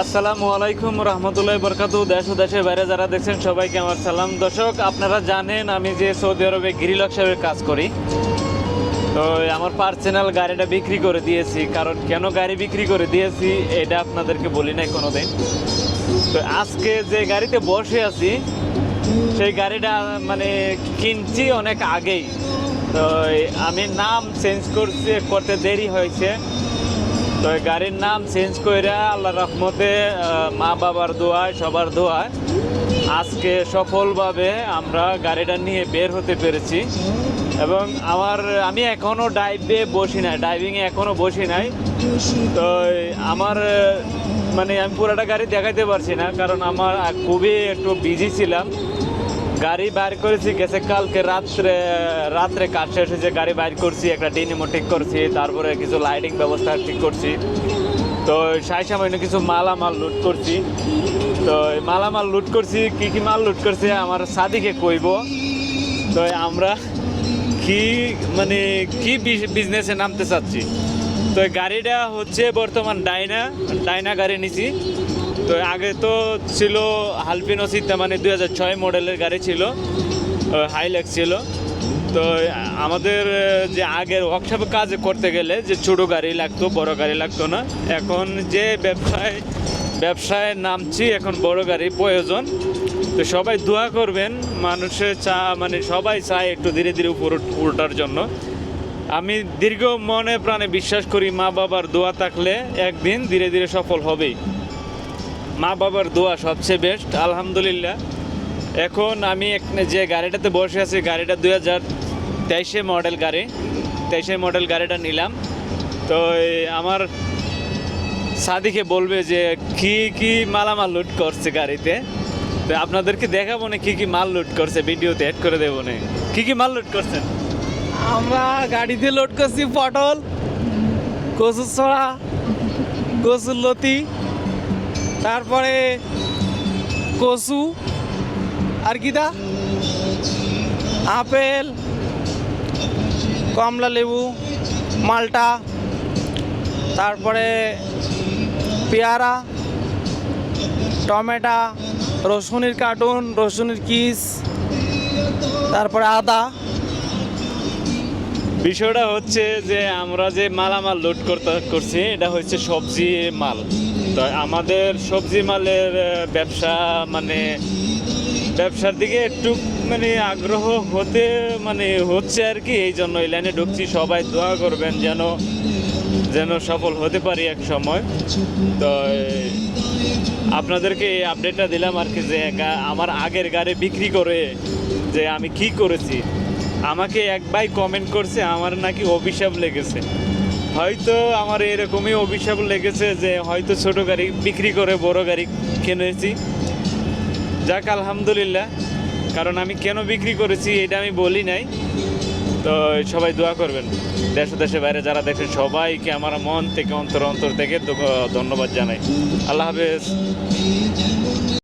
আসসালামু আলাইকুম রহমতুল্লাহ বরকাতু। দেশ ও দেশের বাইরে যারা দেখছেন সবাইকে আমার সালাম। দর্শক, আপনারা জানেন আমি যে সৌদি আরবে গিরিলক সাহেবের কাজ করি। তো আমার পার্সোনাল গাড়িটা বিক্রি করে দিয়েছি। কারণ কেন গাড়ি বিক্রি করে দিয়েছি, এটা আপনাদেরকে বলি নাই কোনোদিন। তো আজকে যে গাড়িতে বসে আছি, সেই গাড়িটা মানে কিনছি অনেক আগেই। তো আমি নাম চেঞ্জ করছি করতে দেরি হয়েছে। তো গাড়ির নাম চেঞ্জ করে আল্লাহ রহমতে মা বাবার দোয়ায়, সবার দোয়ায় আজকে সফলভাবে আমরা গাড়িটা নিয়ে বের হতে পেরেছি। এবং আমার, আমি এখনও ডাইভে বসি নাই ড্রাইভিংয়ে এখনও বসি নাই। তো আমার মানে আমি পুরোটা গাড়ি দেখাইতে পারছি না, কারণ আমার খুবই একটু বিজি ছিলাম। গাড়ি বাইর করেছি, গেছে কালকে রাত্রে রাত্রে কাজ শেষ হয়েছে, গাড়ি বাইর করছি, একটা ডিনিমো ঠিক করছি, তারপরে কিছু লাইটিং ব্যবস্থা ঠিক করছি। তো সাই সামান্য কিছু মালামাল লুট করছি। তো মালামাল লুট করছি, কি কি মাল লুট করছে আমার সাদিকে কইব। তো আমরা কি মানে কি বিজনেসে নামতে চাচ্ছি? তো গাড়িটা হচ্ছে বর্তমান ডাইনা ডাইনা গাড়ি নিছি। তো আগে তো ছিল হালপিনো সিতা মানে দুই হাজার ছয় মডেলের গাড়ি ছিল হাইলেক্স ছিল। তো আমাদের যে আগের ওয়ার্কশপ কাজ করতে গেলে যে ছোটো গাড়ি লাগতো, বড় গাড়ি লাগতো না, এখন যে ব্যবসায় ব্যবসায় নামছি, এখন বড় গাড়ি প্রয়োজন। তো সবাই দোয়া করবেন, মানুষের চা মানে সবাই চায় একটু ধীরে ধীরে উপর উঠার জন্য। আমি দীর্ঘ মনে প্রাণে বিশ্বাস করি মা বাবার দোয়া থাকলে একদিন ধীরে ধীরে সফল হবেই। মা বাবার দোয়া সবচেয়ে বেস্ট আলহামদুলিল্লাহ। এখন আমি যে গাড়িটাতে বসে আছি, গাড়িটা দুই হাজার তেইশে মডেল গাড়ি। তেইশে মডেল গাড়িটা নিলাম। তো আমার সাদিকে বলবে যে, কি কি মালামাল লুট করছে গাড়িতে? তো আপনাদেরকে দেখাবো না কি কি মাল লুট করছে, ভিডিওতে অ্যাড করে দেবো না। কি কি মাল লুট করছেন? আমরা গাড়িতে লোড করছি পটল, কচুর ছড়া, কচুর লতি। তারপরে কচু আর কি দা আপেল, কমলা লেবু, মালটা, তারপরে পেয়ারা, টমেটো, রসুনের কার্টুন, রসুনের কিস, তারপরে আদা। বিষয়টা হচ্ছে যে আমরা যে মালামাল লোড করতে করছি, এটা হচ্ছে সবজি মাল। তো আমাদের সবজি মালের ব্যবসা মানে ব্যবসার দিকে একটু মানে আগ্রহ হতে মানে হচ্ছে আর কি, এই জন্য এই লাইনে ঢুকছি। সবাই দোয়া করবেন যেন যেন সফল হতে পারি এক সময়। তো, আপনাদেরকে এই আপডেটটা দিলাম আর কি, যে আমার আগের গাড়ি বিক্রি করে, যে আমি কি করেছি। আমাকে এক ভাই কমেন্ট করছে, আমার নাকি অভিশাপ লেগেছে। হয়তো আমার এরকমই অভিশাপ লেগেছে যে হয়তো ছোট গাড়ি বিক্রি করে বড় গাড়ি কিনেছি। যাক, আলহামদুলিল্লাহ। কারণ আমি কেন বিক্রি করেছি এটা আমি বলি নাই। তো সবাই দোয়া করবেন। দেশ দেশে বাইরে যারা দেখেন সবাইকে আমার মন থেকে, অন্তর অন্তর থেকে ধন্যবাদ জানাই। আল্লাহ হাফেজ।